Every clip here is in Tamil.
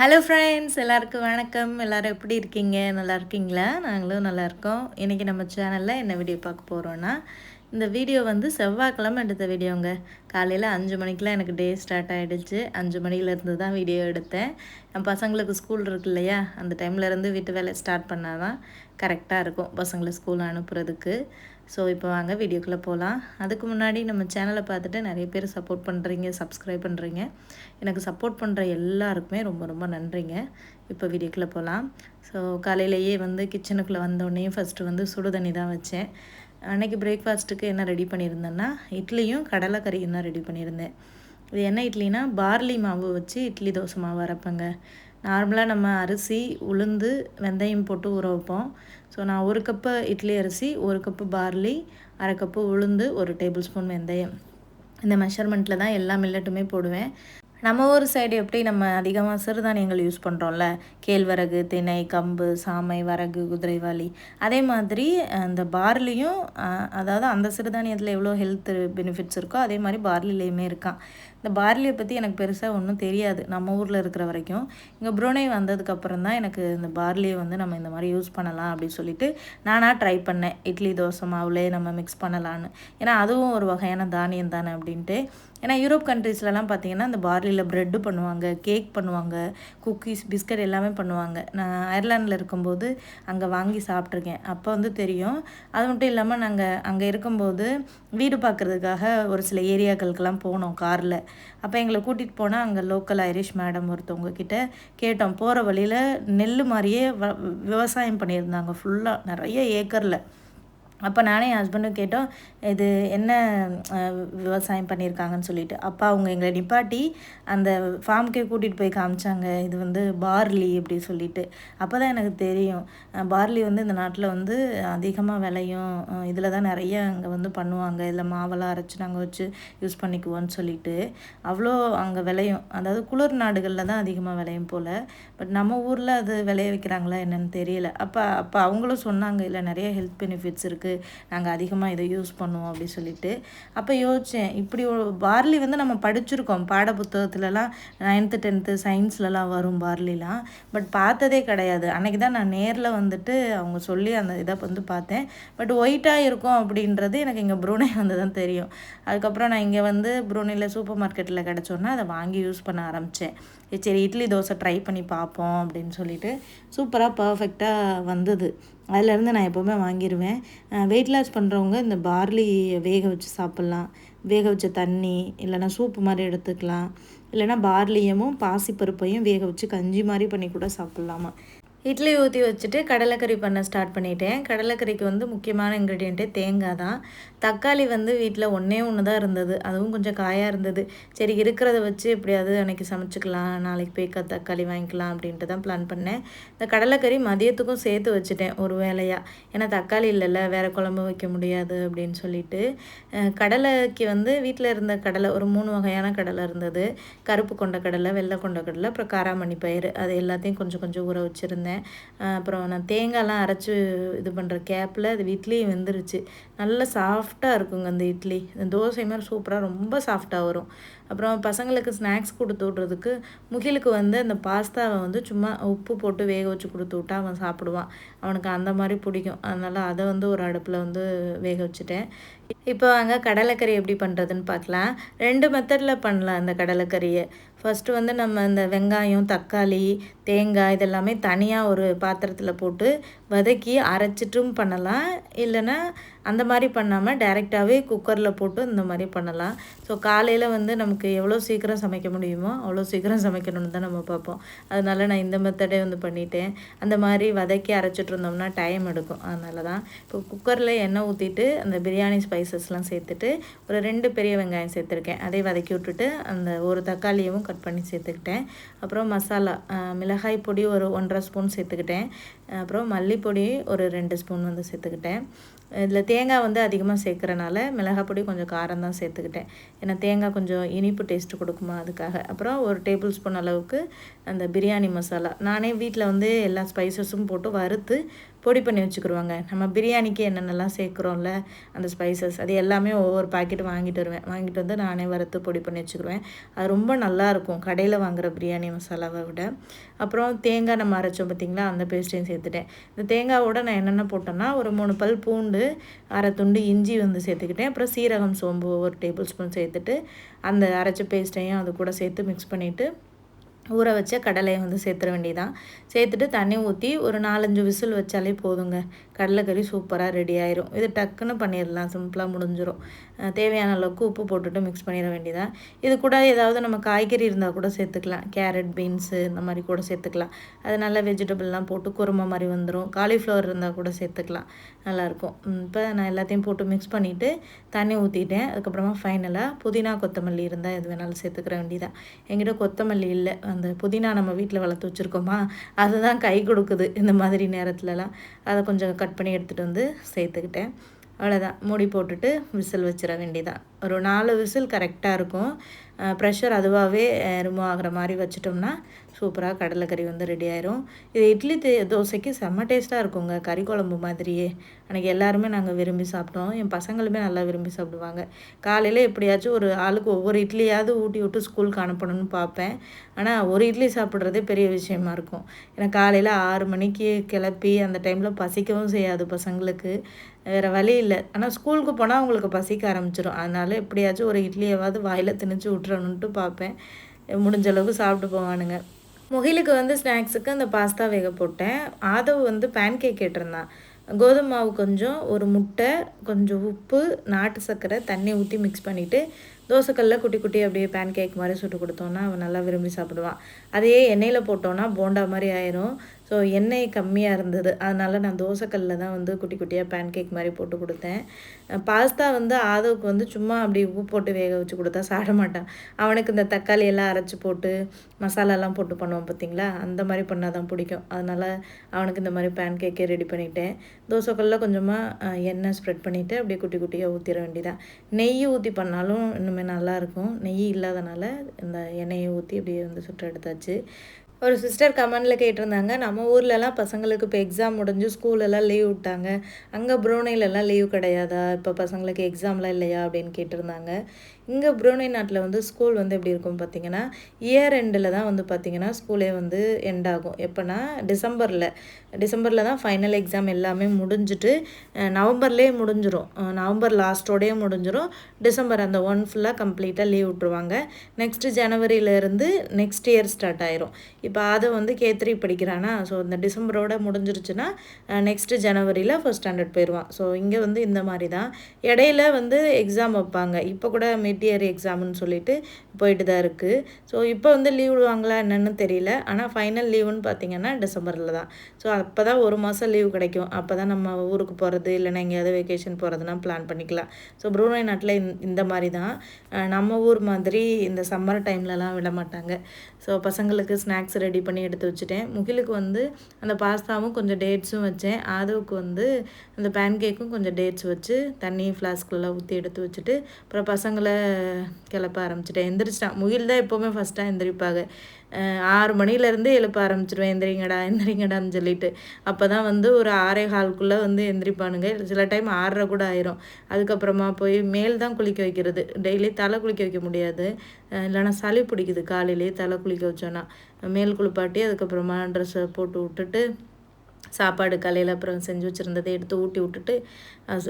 ஹலோ ஃப்ரெண்ட்ஸ் எல்லாருக்கும் வணக்கம். எல்லோரும் எப்படி இருக்கீங்க? நல்லா இருக்கீங்களா? நாங்களும் நல்லா இருக்கோம். இன்றைக்கி நம்ம சேனலில் என்ன வீடியோ பார்க்க போகிறோன்னா இந்த வீடியோ வந்து செவ்வாய்க்கிழமை எடுத்த வீடியோங்க காலையில் அஞ்சு மணிக்கெலாம் எனக்கு டே ஸ்டார்ட் ஆகிடுச்சு அஞ்சு மணிலேருந்து தான் வீடியோ எடுத்தேன். என் பசங்களுக்கு ஸ்கூல் இருக்கு இல்லையா? அந்த டைம்லேருந்து வீட்டு வேலை ஸ்டார்ட் பண்ணால் தான் கரெக்டாக இருக்கும் பசங்களை ஸ்கூல் அனுப்புறதுக்கு. ஸோ இப்போ வாங்க வீடியோக்குள்ளே போகலாம் அதுக்கு முன்னாடி நம்ம சேனலை பார்த்துட்டு நிறைய பேர் சப்போர்ட் பண்ணுறீங்க சப்ஸ்கிரைப் பண்ணுறீங்க எனக்கு சப்போர்ட் பண்ணுற எல்லாருக்குமே ரொம்ப ரொம்ப நன்றிங்க. இப்போ வீடியோக்குள்ளே போகலாம் ஸோ காலையிலேயே வந்து கிச்சனுக்குள்ளே வந்தோடனே ஃபஸ்ட்டு வந்து சுடு தண்ணி தான் வச்சேன். அன்றைக்கி பிரேக்ஃபாஸ்ட்டுக்கு என்ன ரெடி பண்ணியிருந்தேன்னா இட்லியும் கடலைக்கறியும் தான் ரெடி பண்ணியிருந்தேன். இது என்ன இட்லினா பார்லி மாவு வச்சு இட்லி தோசை மாவு அரைப்பேங்க. நார்மலாக நம்ம அரிசி உளுந்து வெந்தயம் போட்டு ஊற வைப்போம். ஸோ நான் ஒரு கப்பு இட்லி அரிசி ஒரு கப்பு பார்லி அரை கப்பு உளுந்து ஒரு டேபிள் ஸ்பூன் வெந்தயம். இந்த மெஷர்மெண்ட்டில் தான் எல்லா மில்லட்டுமே போடுவேன். நம்ம ஊர் சைடு எப்படி நம்ம அதிகமாக சிறுதானியங்கள் யூஸ் பண்ணுறோம்ல கேழ்வரகு திணை கம்பு சாமை வரகு குதிரைவாளி அதே மாதிரி அந்த பார்லியும் அதாவது அந்த சிறுதானியத்தில் எவ்வளோ ஹெல்த் பெனிஃபிட்ஸ் இருக்கோ அதே மாதிரி பார்லிலேயுமே இருக்கான். இந்த பார்லியை பற்றி எனக்கு பெருசாக ஒன்றும் தெரியாது. நம்ம ஊரில் இருக்கிற வரைக்கும். இங்கே புரோனை வந்ததுக்கப்புறம் தான் எனக்கு இந்த பார்லியை வந்து நம்ம இந்த மாதிரி யூஸ் பண்ணலாம் அப்படின்னு சொல்லிட்டு நானாக ட்ரை பண்ணேன். இட்லி தோசை மாவுலேயே நம்ம மிக்ஸ் பண்ணலான்னு ஏன்னா அதுவும் ஒரு வகையான தானியம் தானே அப்படின்ட்டு. ஏன்னா யூரோப் கண்ட்ரீஸ்லலாம் பார்த்தீங்கன்னா இந்த பார்லியில் ப்ரெட்டு பண்ணுவாங்க கேக் பண்ணுவாங்க குக்கீஸ் பிஸ்கட் எல்லாமே பண்ணுவாங்க. நான் அயர்லாண்டில் இருக்கும்போது அங்கே வாங்கி சாப்பிட்ருக்கேன் அப்போ வந்து தெரியும். அது மட்டும் இல்லாமல் நாங்கள் அங்கே இருக்கும்போது வீடு பார்க்குறதுக்காக ஒரு சில ஏரியாக்களுக்கெல்லாம் போனோம் காரில். அப்போ எங்களை கூட்டிகிட்டு போனால் அங்கே லோக்கல் ஐரிஷ் மேடம் ஒருத்தவங்க கிட்ட கேட்டோம். போகிற வழியில் நெல் மாதிரியே விவசாயம் பண்ணியிருந்தாங்க. ஃபுல்லாக நிறைய ஏக்கரில் அப்போ நானே என் ஹஸ்பண்டும் கேட்டோம் இது என்ன விவசாயம் பண்ணியிருக்காங்கன்னு சொல்லிட்டு. அப்போ அவங்க எங்களை நிப்பாட்டி அந்த ஃபார்முக்கே கூட்டிகிட்டு போய் காமிச்சாங்க. இது வந்து பார்லி அப்படி சொல்லிட்டு. அப்போ தான் எனக்கு தெரியும் பார்லி வந்து இந்த நாட்டில் வந்து அதிகமாக விளையும். இதில் தான் நிறைய அங்கே வந்து பண்ணுவாங்க. இதில் மாவெல்லாம் அரைச்சி நாங்கள் வச்சு யூஸ் பண்ணிக்குவோன்னு சொல்லிட்டு. அவ்வளோ அங்கே விளையும். அதாவது குளிர் நாடுகளில் தான் அதிகமாக விளையும் போல். பட் நம்ம ஊரில் அது விளைய வைக்கிறாங்களா என்னென்னு தெரியல. அப்போ அப்போ அவங்களும் சொன்னாங்க இல்லை நிறைய ஹெல்த் பெனிஃபிட்ஸ் இருக்குது நாங்கள் அதிகமாக இதை யூஸ் பண்ணுவோம் அப்படி சொல்லிட்டு. அப்போ யோசித்தேன் இப்படி பார்லி வந்து நம்ம படிச்சிருக்கோம். பாட புத்தகத்துலலாம் நைன்த்து டென்த்து சயின்ஸ்லலாம் வரும் பார்லிலாம் பட் பார்த்ததே கிடையாது. அன்றைக்கி தான் நான் நேரில் வந்துட்டு அவங்க சொல்லி அந்த இதை வந்து பார்த்தேன். பட் ஒயிட்டாக இருக்கும் அப்படின்றது எனக்கு இங்கே ப்ரூனே வந்து தான் தெரியும். அதுக்கப்புறம் நான் இங்கே வந்து ப்ரூனையில் சூப்பர் மார்க்கெட்டில் கிடச்சோன்னா அதை வாங்கி யூஸ் பண்ண ஆரம்பித்தேன் சரி இட்லி தோசை ட்ரை பண்ணி பார்ப்போம் அப்படின்னு சொல்லிட்டு சூப்பராக பர்ஃபெக்டாக வந்தது. அதிலேருந்து நான் எப்போவுமே வாங்கிடுவேன் வெயிட் லாஸ் பண்ணுறவங்க இந்த பார்லி வேக வச்சு சாப்பிட்லாம். வேக வச்ச தண்ணி இல்லைனா சூப்பு மாதிரி எடுத்துக்கலாம். இல்லைனா பார்லியமும் பாசிப்பருப்பையும் வேக வச்சு கஞ்சி மாதிரி பண்ணி கூட சாப்பிட்லாமா. இட்லி ஊற்றி வச்சுட்டு கடலைக்கறி பண்ண ஸ்டார்ட் பண்ணிட்டேன். கடலைக்கறிக்கு வந்து முக்கியமான இன்க்ரீடியண்ட்டே தேங்காய் தான். தக்காளி வந்து வீட்டில் ஒன்றே ஒன்று தான் இருந்தது. அதுவும் கொஞ்சம் காயாக இருந்தது. சரி இருக்கிறத வச்சு எப்படியாவது அன்றைக்கி சமைச்சிக்கலாம். நாளைக்கு போய் க தக்காளி வாங்கிக்கலாம் அப்படின்ட்டு தான் பிளான் பண்ணேன். இந்த கடலைக்கறி மதியத்துக்கும் சேர்த்து வச்சுட்டேன் ஒரு வேலையாக ஏன்னா தக்காளி இல்லைல்ல வேறு குழம்பு வைக்க முடியாது அப்படின்னு சொல்லிட்டு. கடலைக்கு வந்து வீட்டில் இருந்த கடலை ஒரு மூணு வகையான கடலை இருந்தது. கருப்பு கொண்ட கடலை வெள்ளை கொண்ட கடலை அப்புறம் காராமணி பயிர் அது எல்லாத்தையும் கொஞ்சம் கொஞ்சம் ஊற வச்சுருந்தேன். அப்புறம் நான் தேங்காய்லாம் அரைச்சி இது பண்ணுற கேப்பில் அது வீட்லேயும் வெந்துருச்சு. நல்ல சாஃப்டாக இருக்குங்க அந்த இட்லி. இந்த தோசை மாதிரி சூப்பராக ரொம்ப சாஃப்டாக வரும். அப்புறம் பசங்களுக்கு ஸ்நாக்ஸ் கொடுத்து விட்றதுக்கு முகிலுக்கு வந்து அந்த பாஸ்தாவை வந்து சும்மா உப்பு போட்டு வேக வச்சு கொடுத்து விட்டா அவன் சாப்பிடுவான். அவனுக்கு அந்த மாதிரி பிடிக்கும். அதனால் அதை வந்து ஒரு அடுப்பில் வந்து வேக வச்சுட்டேன். இப்போ வாங்க கடலைக்கறி எப்படி பண்ணுறதுன்னு பார்க்கலாம். ரெண்டு மெத்தடில் பண்ணலாம் இந்த கடலைக்கறியை. ஃபஸ்ட்டு வந்து நம்ம இந்த வெங்காயம் தக்காளி தேங்காய் இதெல்லாமே தனியாக ஒரு பாத்திரத்தில் போட்டு வதக்கி அரைச்சிட்டும் பண்ணலாம். இல்லைன்னா அந்த மாதிரி பண்ணாமல் டைரெக்டாகவே குக்கரில் போட்டு இந்த மாதிரி பண்ணலாம். ஸோ காலையில் வந்து நமக்கு நமக்கு எவ்வளோ சீக்கிரம் சமைக்க முடியுமோ அவ்வளோ சீக்கிரம் சமைக்கணும்னு தான் நம்ம பார்ப்போம். அதனால் நான் இந்த மெத்தடே வந்து பண்ணிட்டேன். அந்த மாதிரி வதக்கி அரைச்சிட்டு இருந்தோம்னா டைம் எடுக்கும். அதனால தான் இப்போ குக்கரில் எண்ணெய் ஊற்றிட்டு அந்த பிரியாணி ஸ்பைசஸ்லாம் சேர்த்துட்டு ஒரு ரெண்டு பெரிய வெங்காயம் சேர்த்துருக்கேன். அதே வதக்கி விட்டுட்டு அந்த ஒரு தக்காளியவும் கட் பண்ணி சேர்த்துக்கிட்டேன். அப்புறம் மசாலா மிளகாய் பொடி ஒரு ஒன்றரை ஸ்பூன் சேர்த்துக்கிட்டேன். அப்புறம் மல்லிப்பொடி ஒரு ரெண்டு ஸ்பூன் வந்து சேர்த்துக்கிட்டேன். இதில் தேங்காய் வந்து அதிகமாக சேர்க்குறனால மிளகாய் பொடி கொஞ்சம் காரம் தான் சேர்த்துக்கிட்டேன். ஏன்னா தேங்காய் கொஞ்சம் இனிப்பு டேஸ்ட்டு கொடுக்குமா அதுக்காக. அப்புறம் ஒரு டேபிள் ஸ்பூன் அளவுக்கு அந்த பிரியாணி மசாலா. நானே வீட்டில் வந்து எல்லா ஸ்பைசஸும் போட்டு வறுத்து பொடி பண்ணி வச்சுக்கிடுவாங்க நம்ம பிரியாணிக்கு என்னென்னலாம் சேர்க்குறோம்ல அந்த ஸ்பைசஸ் அது எல்லாமே ஒவ்வொரு பாக்கெட் வாங்கிட்டு வருவேன். வாங்கிட்டு வந்து நானே வறுத்து பொடி பண்ணி வச்சுக்கிடுவேன் அது ரொம்ப நல்லாயிருக்கும் கடையில் வாங்குகிற பிரியாணி மசாலாவை விட. அப்புறம் தேங்காய் நம்ம அரைச்சோம் பார்த்திங்களா அந்த பேஸ்ட்டையும் சேர்த்துட்டேன். இந்த தேங்காவோட நான் என்னென்ன போட்டேன்னா ஒரு மூணு பல் பூண்டு அரை துண்டு இஞ்சி வந்து சேர்த்துக்கிட்டேன். அப்புறம் சீரகம் சோம்பு ஒரு டேபிள் ஸ்பூன் சேர்த்துட்டு அந்த அரைச்ச பேஸ்ட்டையும் அது கூட சேர்த்து மிக்ஸ் பண்ணிவிட்டு ஊற வச்ச கடலையை வந்து சேர்த்துற வேண்டியதான் சேர்த்துட்டு தண்ணி ஊற்றி ஒரு நாலஞ்சு விசில் வச்சாலே போதுங்க. கடலைக்கறி சூப்பராக ரெடி ஆயிரும். இது டக்குன்னு பண்ணிடலாம் சிம்பிளாக முடிஞ்சிடும் தேவையான அளவுக்கு உப்பு போட்டுட்டு மிக்ஸ் பண்ணிட வேண்டியதான் இது கூட ஏதாவது நம்ம காய்கறி இருந்தால் கூட சேர்த்துக்கலாம். கேரட் பீன்ஸு இந்த மாதிரி கூட சேர்த்துக்கலாம். அது நல்லா வெஜிடபிள்லாம் போட்டு குருமா மாதிரி வந்துடும் காலிஃப்ளவர் இருந்தால் கூட சேர்த்துக்கலாம். நல்லாயிருக்கும் இப்போ நான் எல்லாத்தையும் போட்டு மிக்ஸ் பண்ணிவிட்டு தண்ணி ஊற்றிட்டேன் அதுக்கப்புறமா ஃபைனலாக புதினா கொத்தமல்லி இருந்தால் எது வேணாலும் சேர்த்துக்கிற வேண்டியதான் எங்கிட்ட கொத்தமல்லி இல்லை. அந்த புதினா நம்ம வீட்டில் வளர்த்து வச்சுருக்கோமா அதுதான் கை கொடுக்குது இந்த மாதிரி நேரத்துலலாம். அதை கொஞ்சம் கட் கட் பண்ணி எடுத்துகிட்டு வந்து சேர்த்துக்கிட்டேன். அவ்வளோதான் மூடி போட்டுட்டு விசில் வச்சிட வேண்டியதான் ஒரு நாலு விசில் கரெக்டாக இருக்கும். ப்ரெஷர் அதுவாகவே ரிமூவ் ஆகிற மாதிரி வச்சிட்டோம்னா சூப்பராக கடலைக்கறி வந்து ரெடி ஆயிரும். இது இட்லி தே தோசைக்கு செம்ம டேஸ்ட்டாக இருக்குங்க கறி குழம்பு மாதிரியே. அன்றைக்கி எல்லாருமே நாங்கள் விரும்பி சாப்பிட்டோம். என் பசங்களுமே நல்லா விரும்பி சாப்பிடுவாங்க. காலையில் எப்படியாச்சும் ஒரு ஆளுக்கு ஒவ்வொரு இட்லியாவது ஊட்டி விட்டு ஸ்கூலுக்கு அனுப்பணும்னு பார்ப்பேன். ஆனால் ஒரு இட்லி சாப்பிட்றதே பெரிய விஷயமா இருக்கும். ஏன்னா காலையில் ஆறு மணிக்கு கிளப்பி அந்த டைமில் பசிக்கவும் செய்யாது பசங்களுக்கு. வேறு வழி இல்லை. ஆனால் ஸ்கூலுக்கு போனால் அவங்களுக்கு பசிக்க ஆரம்பிச்சிடும் அதனால எப்படியாச்சும் ஒரு இட்லியாவது வாயில் திணிச்சு விட்டுறணுன்ட்டு பார்ப்பேன். முடிஞ்ச அளவுக்கு சாப்பிட்டு போவானுங்க. முகிலுக்கு வந்து ஸ்நாக்ஸுக்கு அந்த பாஸ்தா வேக போட்டேன். ஆதவ் வந்து பேன் கேக் கேட்டிருந்தான். கோதுமை மாவு கொஞ்சம் ஒரு முட்டை கொஞ்சம் உப்பு நாட்டு சர்க்கரை தண்ணி ஊற்றி மிக்ஸ் பண்ணிவிட்டு தோசைக்கல்ல குட்டி குட்டி அப்படியே பேன் கேக் மாதிரி சுட்டு கொடுத்தோன்னா அவன் நல்லா விரும்பி சாப்பிடுவான். அதையே எண்ணெயில் போட்டோன்னா போண்டா மாதிரி ஆயிரும். ஸோ எண்ணெய் கம்மியாக இருந்தது. அதனால் நான் தோசைக்கல்லில் தான் வந்து குட்டி குட்டியாக பேன் கேக் மாதிரி போட்டு கொடுத்தேன். பாஸ்தா வந்து ஆதவுக்கு வந்து சும்மா அப்படி உப்பு போட்டு வேக வச்சு கொடுத்தா சாப்பிட மாட்டான். அவனுக்கு இந்த தக்காளி எல்லாம் அரைச்சி போட்டு மசாலாலாம் போட்டு பண்ணுவோம் பார்த்தீங்களா? அந்த மாதிரி பண்ணால் தான் பிடிக்கும். அதனால் அவனுக்கு இந்த மாதிரி பேன் கேக்கே ரெடி பண்ணிட்டேன் தோசைக்கல்லில் கொஞ்சமாக எண்ணெய் ஸ்ப்ரெட் பண்ணிவிட்டு அப்படியே குட்டி குட்டியாக ஊற்றிட வேண்டியதான் நெய் ஊற்றி பண்ணாலும் இன்னுமே நல்லாயிருக்கும் நெய் இல்லாதனால இந்த எண்ணெயை ஊற்றி அப்படியே வந்து சுற்ற எடுத்தாச்சு. ஒரு சிஸ்டர் கமெண்டில் கேட்டிருந்தாங்க நம்ம ஊர்லலாம் பசங்களுக்கு இப்போ எக்ஸாம் முடிஞ்சு ஸ்கூலெல்லாம் லீவ் விட்டாங்க. அங்கே ப்ரூனைலலாம் லீவ் கிடையாதா? இப்போ பசங்களுக்கு எக்ஸாம்லாம் இல்லையா? அப்படின்னு கேட்டிருந்தாங்க. இங்கே புரோனை நாட்டில் வந்து ஸ்கூல் வந்து எப்படி இருக்கும் பார்த்தீங்கன்னா இயர் எண்டில் தான் வந்து பார்த்திங்கன்னா ஸ்கூலே வந்து எண்ட் ஆகும். எப்போனா டிசம்பரில். டிசம்பரில் தான் ஃபைனல் எக்ஸாம் எல்லாமே முடிஞ்சுட்டு நவம்பர்லேயே முடிஞ்சிடும் நவம்பர் லாஸ்ட்டோடயே முடிஞ்சிடும் டிசம்பர் அந்த ஒன் ஃபுல்லாக கம்ப்ளீட்டாக லீவ் விட்ருவாங்க நெக்ஸ்ட்டு ஜனவரியிலேருந்து நெக்ஸ்ட் இயர் ஸ்டார்ட் ஆயிரும். இப்போ அதை வந்து கே த்ரீ படிக்கிறானா? ஸோ இந்த டிசம்பரோட முடிஞ்சிருச்சுன்னா நெக்ஸ்ட்டு ஜனவரியில் ஃபஸ்ட் ஸ்டாண்டர்ட் போயிடுவான் ஸோ இங்கே வந்து இந்த மாதிரி தான். இடையில வந்து எக்ஸாம் வைப்பாங்க. இப்போ கூட மிட் இயர் எக்ஸாம்னு சொல்லிட்டு போயிட்டு தான் இருக்குது ஸோ இப்போ வந்து லீவ் விடுவாங்களா என்னென்னு தெரியல. ஆனால் ஃபைனல் லீவுன்னு பார்த்தீங்கன்னா டிசம்பரில் தான். ஸோ அப்போ தான் ஒரு மாதம் லீவ் கிடைக்கும். அப்போ தான் நம்ம ஊருக்கு போகிறது இல்லைன்னா எங்கேயாவது வெக்கேஷன் போகிறதுனா பிளான் பண்ணிக்கலாம். ஸோ ப்ரூனை நாட்டில் இந்த மாதிரி தான் நம்ம ஊர் மாதிரி இந்த சம்மர் டைம்லலாம் விட மாட்டாங்க. ஸோ பசங்களுக்கு ஸ்நாக்ஸ் ரெடி பண்ணி எடுத்து வச்சுட்டேன். முகிலுக்கு வந்து அந்த பாஸ்தாவும் கொஞ்சம் டேட்ஸும் வச்சேன். ஆதவுக்கு வந்து அந்த பேன் கேக்கும் கொஞ்சம் டேட்ஸ் வச்சு தண்ணி ஃப்ளாஸ்குள்ளே ஊற்றி எடுத்து வச்சுட்டு அப்புறம் பசங்களை கிளப்ப ஆரம்பிச்சிட்டேன். எந்திரிச்சிட்டான் முகில் தான் எப்போவுமே ஃபஸ்ட்டாக எந்திரிப்பாங்க. ஆறு மணிலேருந்து எழுப்ப ஆரம்பிச்சிடுவேன் எந்திரிங்கடா எந்திரிங்கடான்னு சொல்லிட்டு. அப்போ தான் வந்து ஒரு ஆறே கால்குள்ளே வந்து எந்திரிப்பானுங்க. சில டைம் ஆறரை கூட ஆயிரும். அதுக்கப்புறமா போய் மேல் தான் குளிக்க வைக்கிறது. டெய்லி தலை குளிக்க வைக்க முடியாது. இல்லைனா சளி பிடிக்குது. காலையிலேயே தலை குளிக்க வச்சோன்னா. மேல் குளிப்பாட்டி அதுக்கப்புறமா ட்ரெஸ்ஸை போட்டு விட்டுட்டு சாப்பாடு காலையில் அப்புறம் செஞ்சு வச்சுருந்ததை எடுத்து ஊட்டி விட்டுட்டு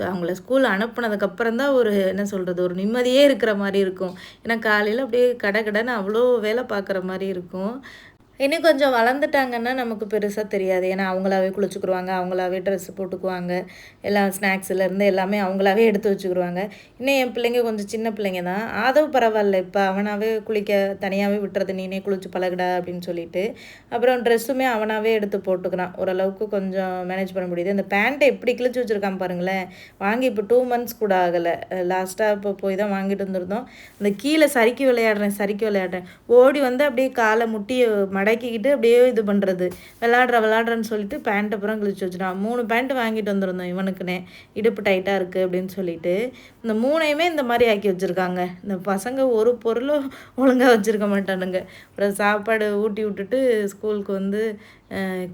அவங்கள ஸ்கூல் அனுப்புனதுக்கப்புறம் தான் ஒரு என்ன சொல்கிறது ஒரு நிம்மதியே இருக்கிற மாதிரி இருக்கும். ஏன்னா காலையில் அப்படியே கடை கடைன்னு அவ்வளோ வேலை பார்க்குற மாதிரி இருக்கும். இன்னும் கொஞ்சம் வளர்ந்துட்டாங்கன்னா நமக்கு பெருசாக தெரியாது. ஏன்னா அவங்களாவே குளிச்சுக்குருவாங்க அவங்களாவே ட்ரெஸ் போட்டுக்குவாங்க. எல்லாம் ஸ்நாக்ஸ்லேருந்து எல்லாமே அவங்களாவே எடுத்து வச்சுக்குருவாங்க. இன்னும் என் பிள்ளைங்க கொஞ்சம் சின்ன பிள்ளைங்க தான். ஆதவ் பரவாயில்ல இப்போ அவனாவே குளிக்க தனியாகவே விட்டுறது நீனே குளிச்சு பழகிடா அப்படின்னு சொல்லிட்டு. அப்புறம் ட்ரெஸ்ஸுமே அவனாவே எடுத்து போட்டுக்கிறான். ஓரளவுக்கு கொஞ்சம் மேனேஜ் பண்ண முடியுது. அந்த பேண்ட்டை எப்படி கிழிச்சு வச்சுருக்கான் பாருங்களேன். வாங்கி இப்போ டூ மந்த்ஸ் கூட ஆகலை. லாஸ்ட்டாக இப்போ போய் தான் வாங்கிட்டு வந்துருந்தோம். அந்த கீழே சறுக்கி விளையாடுறேன் சறுக்கி விளையாடுறேன். ஓடி வந்து அப்படியே காலை முட்டி மட மடக்கிக்கிட்டு அப்படியே இது பண்ணுறது விளாட்ற விளாட்றன்னு சொல்லிட்டு பேண்ட் அப்புறம் கிழிச்சு வச்சுட்டான் மூணு பேண்ட் வாங்கிட்டு வந்துருந்தோம் இவனுக்குனே இடுப்பு டைட்டாக இருக்குது அப்படின்னு சொல்லிட்டு. இந்த மூணையுமே இந்த மாதிரி ஆக்கி வச்சுருக்காங்க. இந்த பசங்க ஒரு பொருளும் ஒழுங்காக வச்சுருக்க மாட்டானுங்க. அப்புறம் சாப்பாடு ஊட்டி விட்டுட்டு ஸ்கூலுக்கு வந்து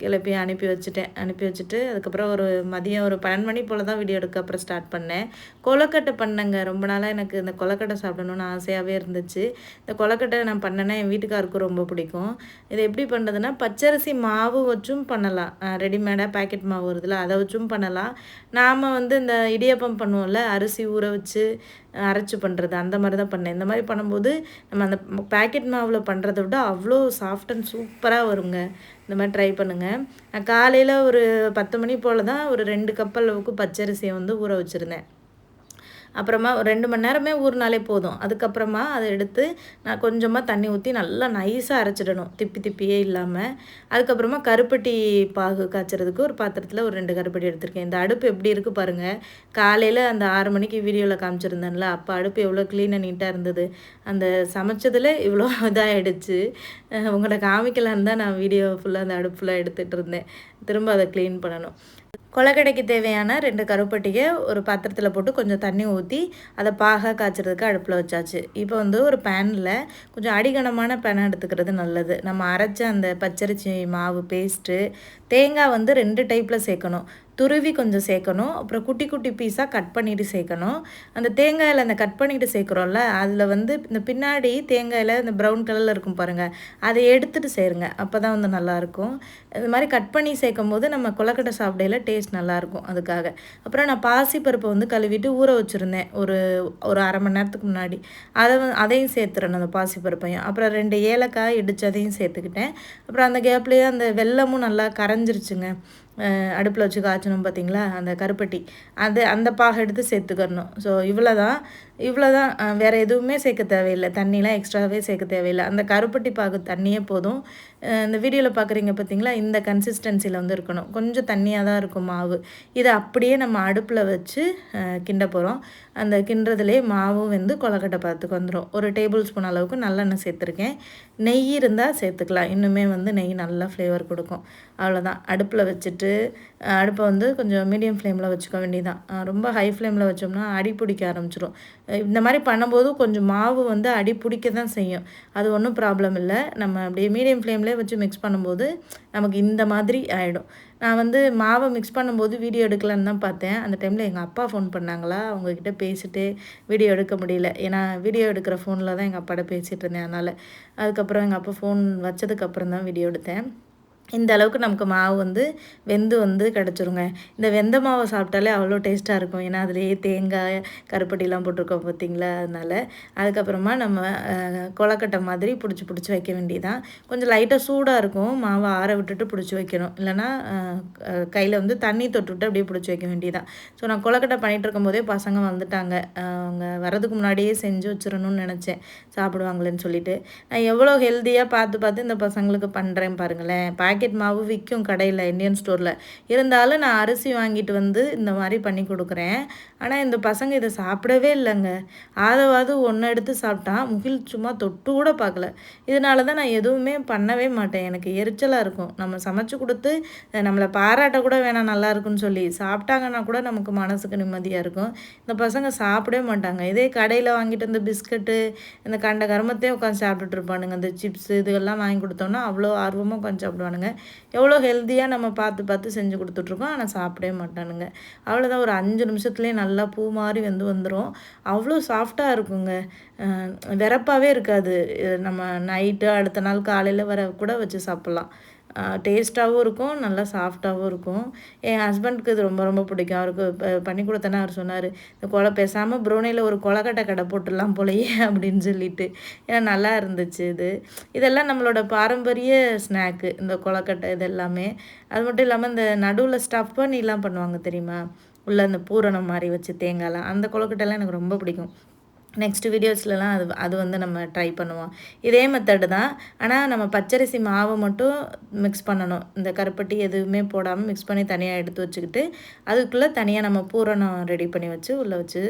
கிளப்பி அனுப்பி வச்சுட்டேன். அனுப்பி வச்சுட்டு அதுக்கப்புறம் ஒரு மதியம் ஒரு பன்னெண்டு மணி போல் தான் வீடியோ எடுக்க அப்புறம் ஸ்டார்ட் பண்ணேன். கொலக்கட்டை பண்ணேங்க. ரொம்ப நாளாக எனக்கு இந்த கொலக்கட்டை சாப்பிடணும்னு ஆசையாகவே இருந்துச்சு. இந்த கொலக்கட்டை நான் பண்ணேன்னா என் வீட்டுக்காருக்கும் ரொம்ப பிடிக்கும். இதை எப்படி பண்ணுறதுன்னா பச்சரிசி மாவு வச்சும் பண்ணலாம். ரெடிமேடாக பேக்கெட் மாவு வருதுல அதை வச்சும் பண்ணலாம். நாம் வந்து இந்த இடியப்பம் பண்ணுவோம்ல அரிசி ஊற வச்சு அரைச்சி பண்ணுறது அந்த மாதிரி தான் பண்ணேன். இந்த மாதிரி பண்ணும்போது நம்ம அந்த பேக்கெட் மாவில் பண்ணுறத விட அவ்வளோ சாஃப்ட் அண்ட் சூப்பராக வருங்க. இந்த மாதிரி ட்ரை பண்ணுங்கள் நான் காலையில் ஒரு பத்து மணி போல் தான் ஒரு ரெண்டு கப் அளவுக்கு பச்சரிசியை வந்து ஊற வச்சுருந்தேன். அப்புறமா ரெண்டு மணி நேரமே ஊறினாலே போதும். அதுக்கப்புறமா அதை எடுத்து நான் கொஞ்சமாக தண்ணி ஊற்றி நல்லா நைஸாக அரைச்சிடணும். திப்பி திப்பியே இல்லாமல் அதுக்கப்புறமா கருப்பட்டி பாகு காய்ச்சறதுக்கு ஒரு பாத்திரத்தில் ஒரு ரெண்டு கருப்பட்டி எடுத்திருக்கேன். இந்த அடுப்பு எப்படி இருக்குது பாருங்கள் காலையில் அந்த ஆறு மணிக்கு வீடியோவில் காமிச்சிருந்தேன்ல அப்போ அடுப்பு எவ்வளோ க்ளீனாக நீட்டாக இருந்தது. அந்த சமைச்சதில் இவ்வளோ இதாகிடுச்சு உங்களை காமிக்கலான்னு தான் நான் வீடியோ ஃபுல்லாக அந்த அடுப்பில் எடுத்துகிட்டு இருந்தேன். திரும்ப அதை க்ளீன் பண்ணணும். கொலக்கடைக்கு தேவையான ரெண்டு கருப்பட்டியை ஒரு பாத்திரத்தில் போட்டு கொஞ்சம் தண்ணி ஊற்றி அதை பாக காய்ச்சறதுக்கு அடுப்பில் வச்சாச்சு. இப்போ வந்து ஒரு பேனில் கொஞ்சம் அடிகனமான பேனை எடுத்துக்கிறது நல்லது. நம்ம அரைச்ச அந்த பச்சரிசி மாவு பேஸ்ட்டு தேங்காய் வந்து ரெண்டு டைப்பில் சேர்க்கணும். துருவி கொஞ்சம் சேர்க்கணும். அப்புறம் குட்டி குட்டி பீஸாக கட் பண்ணிவிட்டு சேர்க்கணும். அந்த தேங்காயில் அந்த கட் பண்ணிவிட்டு சேர்க்குறோம்ல அதில் வந்து இந்த பின்னாடி தேங்காயில் இந்த ப்ரௌன் கலரில் இருக்கும் பாருங்கள் அதை எடுத்துகிட்டு சேருங்க. அப்போ தான் வந்து நல்லாயிருக்கும். இது மாதிரி கட் பண்ணி சேர்க்கும் போது நம்ம கொலக்கட்டை சாப்பிடையில டேஸ்ட் நல்லாயிருக்கும் அதுக்காக. அப்புறம் நான் பாசி பருப்பை வந்து கழுவிட்டு ஊற வச்சுருந்தேன். ஒரு ஒரு அரை மணி நேரத்துக்கு முன்னாடி. அதை அதையும் சேர்த்துறேன் அந்த பாசி பருப்பையும் அப்புறம் ரெண்டு ஏலக்காய் இடித்து அதையும் சேர்த்துக்கிட்டேன். அப்புறம் அந்த கேப்லேயே அந்த வெள்ளமும் நல்லா கரைஞ்சிருச்சுங்க. அடுப்பில் வச்சு காய்ச்சணும் பார்த்தீங்களா அந்த கருப்பட்டி. அது அந்த பாகை எடுத்து சேர்த்துக்கணும் ஸோ இவ்வளோ தான் இவ்வளோ தான் வேறு எதுவுமே சேர்க்க தேவையில்லை. தண்ணிலாம் எக்ஸ்ட்ராவே சேர்க்க தேவையில்லை. அந்த கருப்பட்டி பாகு தண்ணியே போதும். இந்த வீடியோவில் பார்க்குறீங்க பார்த்தீங்களா? இந்த கன்சிஸ்டன்சியில் வந்து இருக்கணும். கொஞ்சம் தண்ணியாக தான் இருக்கும் மாவு. இதை அப்படியே நம்ம அடுப்பில் வச்சு கிண்ட போகிறோம் அந்த கிண்டுறதுலேயே மாவும் வந்து கொலக்கட்டை பார்த்துக்கு வந்துடும் ஒரு டேபிள் ஸ்பூன் அளவுக்கு நல்லெண்ணெய் சேர்த்துருக்கேன். நெய் இருந்தால் சேர்த்துக்கலாம். இன்னுமே வந்து நெய் நல்லா ஃப்ளேவர் கொடுக்கும். அவ்வளோதான் அடுப்பில் வச்சுட்டு அடுப்பை வந்து கொஞ்சம் மீடியம் ஃப்ளேமில் வச்சுக்க வேண்டியதான் ரொம்ப ஹை ஃப்ளேமில் வச்சோம்னா அடி பிடிக்க ஆரம்பிச்சிடும் இந்த மாதிரி பண்ணும்போது கொஞ்சம் மாவு வந்து அடி பிடிக்க தான் செய்யும். அது ஒன்றும் ப்ராப்ளம் இல்லை. நம்ம அப்படியே மீடியம் ஃப்ளேம்லேயே வச்சு மிக்ஸ் பண்ணும்போது நமக்கு இந்த மாதிரி ஆகிடும் நான் வந்து மாவை மிக்ஸ் பண்ணும்போது வீடியோ எடுக்கலான்னு தான் பார்த்தேன். அந்த டைமில் எங்கள் அப்பா ஃபோன் பண்ணாங்களா? அவங்கக்கிட்ட பேசிட்டு வீடியோ எடுக்க முடியல. ஏன்னா வீடியோ எடுக்கிற ஃபோனில் தான் எங்கள் அப்பாட்ட பேசிகிட்டு இருந்தேன் அதனால். அதுக்கப்புறம் எங்கள் அப்பா ஃபோன் வச்சதுக்கப்புறம் தான் வீடியோ எடுத்தேன். இந்த அளவுக்கு நமக்கு மாவு வந்து வெந்து வந்து கிடச்சிருங்க. இந்த வெந்த மாவை சாப்பிட்டாலே அவ்வளோ டேஸ்ட்டாக இருக்கும். ஏன்னா அதுலேயே தேங்காய் கருப்பட்டிலாம் போட்டிருக்கோம் பார்த்திங்களா? அதனால் அதுக்கப்புறமா நம்ம கொலக்கட்டை மாதிரி பிடிச்சி பிடிச்சி வைக்க வேண்டியதான் கொஞ்சம் லைட்டாக சூடாக இருக்கும். மாவை ஆற விட்டுட்டு பிடிச்சி வைக்கணும். இல்லைனா கையில் வந்து தண்ணி தொட்டுவிட்டு அப்படியே பிடிச்சி வைக்க வேண்டியதான் ஸோ நான் கொலக்கட்டை பண்ணிகிட்டு இருக்கும்போதே பசங்க வந்துட்டாங்க. அவங்க வரதுக்கு முன்னாடியே செஞ்சு வச்சிடணும்னு நினச்சேன். சாப்பிடுவாங்களேன்னு சொல்லிட்டு. நான் எவ்வளோ ஹெல்த்தியாக பார்த்து பார்த்து இந்த பசங்களுக்கு பண்ணுறேன் பாருங்களேன். பாக்கெட் மாவு விற்கும் கடையில் இந்தியன் ஸ்டோரில் இருந்தாலும் நான் அரிசி வாங்கிட்டு வந்து இந்த மாதிரி பண்ணி கொடுக்குறேன். ஆனால் இந்த பசங்க இதை சாப்பிடவே இல்லைங்க. ஆதவாது ஒன்று எடுத்து சாப்பிட்டான் முகில் சும்மா தொட்டு கூட பார்க்கல. இதனால தான் நான் எதுவுமே பண்ணவே மாட்டேன். எனக்கு எரிச்சலாக இருக்கும். நம்ம சமைச்சு கொடுத்து நம்மளை பாராட்ட கூட வேணாம் நல்லா இருக்குன்னு சொல்லி. சாப்பிட்டாங்கன்னா கூட நமக்கு மனசுக்கு நிம்மதியாக இருக்கும். இந்த பசங்க சாப்பிடவே மாட்டாங்க. இதே கடையில் வாங்கிட்டு வந்து பிஸ்கட்டு இந்த கண்ட கருமத்தையும் உட்காந்து சாப்பிட்டுட்டு இருப்பானுங்க. இந்த சிப்ஸ் இதுகெல்லாம் வாங்கி கொடுத்தோன்னா அவ்வளோ ஆர்வமாக உட்காந்து சாப்பிடுவானுங்க. மாட்டானுங்க எவ்வளோ ஹெல்த்தியாக நம்ம பார்த்து பார்த்து செஞ்சு கொடுத்துட்ருக்கோம். ஆனால் சாப்பிடவே மாட்டானுங்க. அவ்வளோதான் ஒரு அஞ்சு நிமிஷத்துலேயே நல்லா பூ மாதிரி வந்து வந்துடும் அவ்வளோ சாஃப்டாக இருக்குங்க. விறப்பாகவே இருக்காது. நம்ம நைட்டு அடுத்த நாள் காலையில் வர கூட வச்சு சாப்பிட்லாம். டேஸ்ட்டாகவும் இருக்கும் நல்லா சாஃப்டாகவும் இருக்கும். என் ஹஸ்பண்டுக்கு இது ரொம்ப ரொம்ப பிடிக்கும். அவருக்கு பண்ணி கொடுத்தேன்னா அவர் சொன்னார் இந்த கொலை பேசாமல் ப்ரௌனியில் ஒரு கொலக்கட்டை கடை போட்டுடலாம் போலையே அப்படின்னு சொல்லிட்டு. ஏன்னா நல்லா இருந்துச்சு இது. இதெல்லாம் நம்மளோட பாரம்பரிய ஸ்நாக்கு இந்த கொலக்கட்டை இது எல்லாமே. அது மட்டும் இல்லாமல் இந்த நடுவில் ஸ்டஃப் பண்ணிலாம் பண்ணுவாங்க தெரியுமா? உள்ளே அந்த பூரணம் மாதிரி வச்சு தேங்காய்லாம். அந்த கொலக்கட்டைலாம் எனக்கு ரொம்ப பிடிக்கும். நெக்ஸ்ட் வீடியோஸ்லலாம் அது அது வந்து நம்ம ட்ரை பண்ணுவோம். இதே மெத்தடு தான். ஆனால் நம்ம பச்சரிசி மாவு மட்டும் மிக்ஸ் பண்ணணும். இந்த கருப்பட்டி எதுவுமே போடாமல் மிக்ஸ் பண்ணி தனியாக எடுத்து வச்சுக்கிட்டு அதுக்குள்ளே தனியாக நம்ம பூரணம் ரெடி பண்ணி வச்சு உள்ளே வச்சு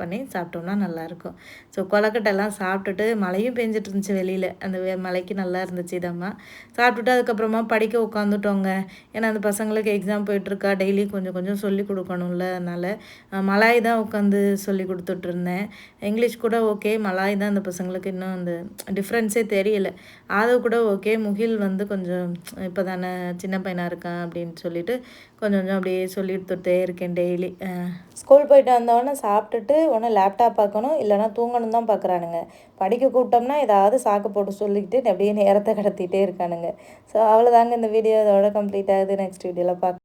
பண்ணி சாப்பிட்டோம்னா நல்லாயிருக்கும். ஸோ கொலக்கட்டைலாம் சாப்பிட்டுட்டு மழையும் பெஞ்சிட்டு இருந்துச்சு வெளியில். அந்த மலைக்கு நல்லா இருந்துச்சு இதம்மா. சாப்பிட்டுட்டு அதுக்கப்புறமா படிக்க உட்காந்துட்டோங்க ஏன்னா அந்த பசங்களுக்கு எக்ஸாம் போயிட்டுருக்கா டெய்லி கொஞ்சம் கொஞ்சம் சொல்லி கொடுக்கணும்ல அதனால் மலாய் தான் உட்காந்து சொல்லி கொடுத்துட்ருந்தேன். இங்கிலீஷ் கூட ஓகே மலாய் தான் அந்த பசங்களுக்கு இன்னும் அந்த டிஃப்ரென்ஸே தெரியல. ஆதவ் கூட ஓகே முகில் வந்து கொஞ்சம் இப்போ தானே சின்ன பையனாக இருக்கான் அப்படின்னு சொல்லிட்டு கொஞ்சம் கொஞ்சம் அப்படியே சொல்லிட்டு இருக்கேன் டெய்லி ஸ்கூல் போயிட்டு வந்தோடனே சாப்பிட்டுட்டு ஒன்று லேப்டாப் பார்க்கணும் இல்லைனா தூங்கணும் தான் பார்க்குறானுங்க. படிக்க கூப்பிட்டோம்னா ஏதாவது சாக்கு போட்டு சொல்லிக்கிட்டு அப்படியே நேரத்தை கடத்திட்டே இருக்கானுங்க. ஸோ அவ்வளோதாங்க இந்த வீடியோ இதோட கம்ப்ளீட் ஆகுது. நெக்ஸ்ட் வீடியோவில் பார்க்க